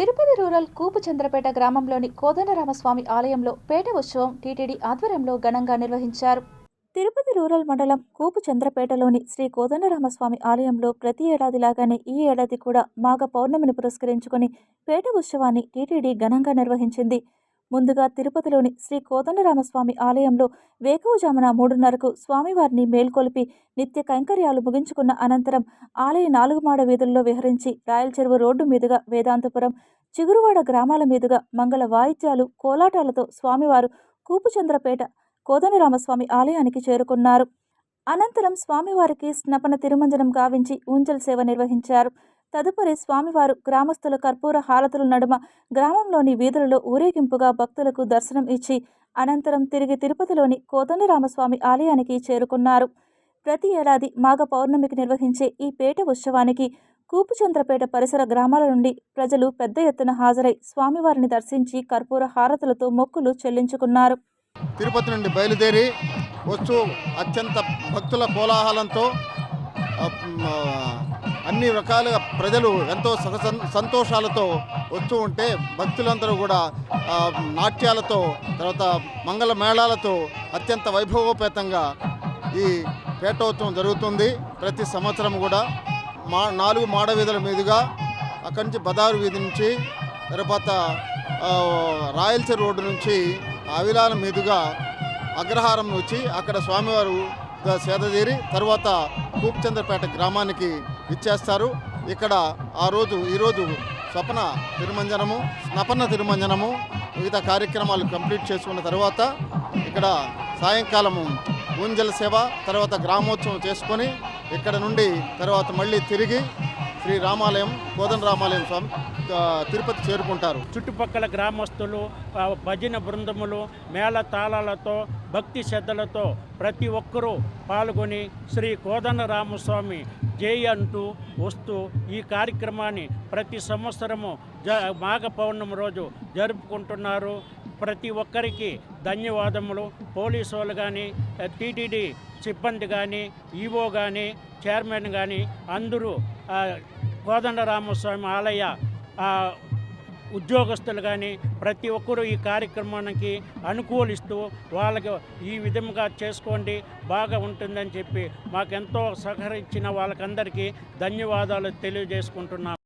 Tirupati rural కూపు Chandrapeta గ్రామంలోని కోదండరామస్వామి ఆలయంలో పేట ఉత్సవం టీటీడీ ఆధ్వర్యంలో ఘనంగా నిర్వహించారు. తిరుపతి రూరల్ మండలం కూపు చంద్రపేటలోని శ్రీ కోదండరామస్వామి ఆలయంలో ప్రతి ఏడాదిలాగానే ఈ ఏడాది కూడా మాఘ పౌర్ణమిని పురస్కరించుకుని పేట ఉత్సవాన్ని టీటీడీ ఘనంగా నిర్వహించింది. ముందుగా తిరుపతిలోని శ్రీ కోదండరామస్వామి ఆలయంలో వేకువజామున మూడున్నరకు స్వామివారిని మేల్కొలిపి నిత్య కైంకర్యాలు ముగించుకున్న అనంతరం ఆలయ నాలుగు మాడ వీధుల్లో విహరించి రాయల చెరువు రోడ్డు మీదుగా వేదాంతపురం చిగురువాడ గ్రామాల మీదుగా మంగళ వాయిద్యాలు కోలాటాలతో స్వామివారు కూపుచంద్రపేట కోదండరామస్వామి ఆలయానికి చేరుకున్నారు. అనంతరం స్వామివారికి స్నపన తిరుమంజనం గావించి ఊంజల్ సేవ నిర్వహించారు. తదుపరి స్వామివారు గ్రామస్తుల కర్పూర హారతుల నడుమ గ్రామంలోని వీధులలో ఊరేగింపుగా భక్తులకు దర్శనం ఇచ్చి అనంతరం తిరిగి తిరుపతిలోని కోదండరామస్వామి ఆలయానికి చేరుకున్నారు. ప్రతి ఏడాది మాఘ పౌర్ణమికి నిర్వహించే ఈ పేట ఉత్సవానికి కూపుచంద్రపేట పరిసర గ్రామాల నుండి ప్రజలు పెద్ద ఎత్తున హాజరై స్వామివారిని దర్శించి కర్పూర హారతులతో మొక్కులు చెల్లించుకున్నారు. తిరుపతి నుండి బయలుదేరి వచ్చు అత్యంత భక్తుల కోలాహలంతో అన్ని రకాలుగా ప్రజలు ఎంతో సుఖ సంతోషాలతో వస్తూ ఉంటే భక్తులందరూ కూడా నాట్యాలతో తర్వాత మంగళ మేళాలతో అత్యంత వైభవోపేతంగా ఈ పేటోత్సవం జరుగుతుంది. ప్రతి సంవత్సరం కూడా మా నాలుగు మాడ వీధుల మీదుగా అక్కడి నుంచి బదారు వీధి నుంచి తర్వాత రాయలసీ రోడ్డు నుంచి అవిలాల మీదుగా అగ్రహారం వచ్చి అక్కడ స్వామివారు సేదతీరి తర్వాత కూప్చంద్రపేట గ్రామానికి ఇచ్చేస్తారు ఇక్కడ ఆ రోజు ఈరోజు స్వప్న తిరుమంజనము స్నపన తిరుమంజనము వివిధ కార్యక్రమాలు కంప్లీట్ చేసుకున్న తర్వాత ఇక్కడ సాయంకాలము ఊంజల సేవ తర్వాత గ్రామోత్సవం చేసుకొని ఇక్కడ నుండి తర్వాత మళ్ళీ తిరిగి శ్రీ రామాలయం కోదన్ రామాలయం స్వామి తిరుపతి చేరుకుంటారు. చుట్టుపక్కల గ్రామస్తులు భజన బృందములు మేళ తాళాలతో భక్తి శ్రద్ధలతో ప్రతి ఒక్కరూ పాల్గొని శ్రీ కోదండరామస్వామి జై అంటూ వస్తూ ఈ కార్యక్రమాన్ని ప్రతి సంవత్సరము జ మాఘ పౌర్ణమి రోజు జరుపుకుంటున్నారు. ప్రతి ఒక్కరికి ధన్యవాదములు. పోలీసు వాళ్ళు కానీ టీటీడీ సిబ్బంది కానీ ఈవో కానీ చైర్మన్ కానీ అందరూ కోదండరామస్వామి ఆలయ ఉద్యోగస్తులు కానీ ప్రతి ఒక్కరూ ఈ కార్యక్రమానికి అనుకూలిస్తూ వాళ్ళకి ఈ విధంగా చేసుకోండి బాగా ఉంటుందని చెప్పి మాకెంతో సహకరించిన వాళ్ళకందరికీ ధన్యవాదాలు తెలియజేసుకుంటున్నాం.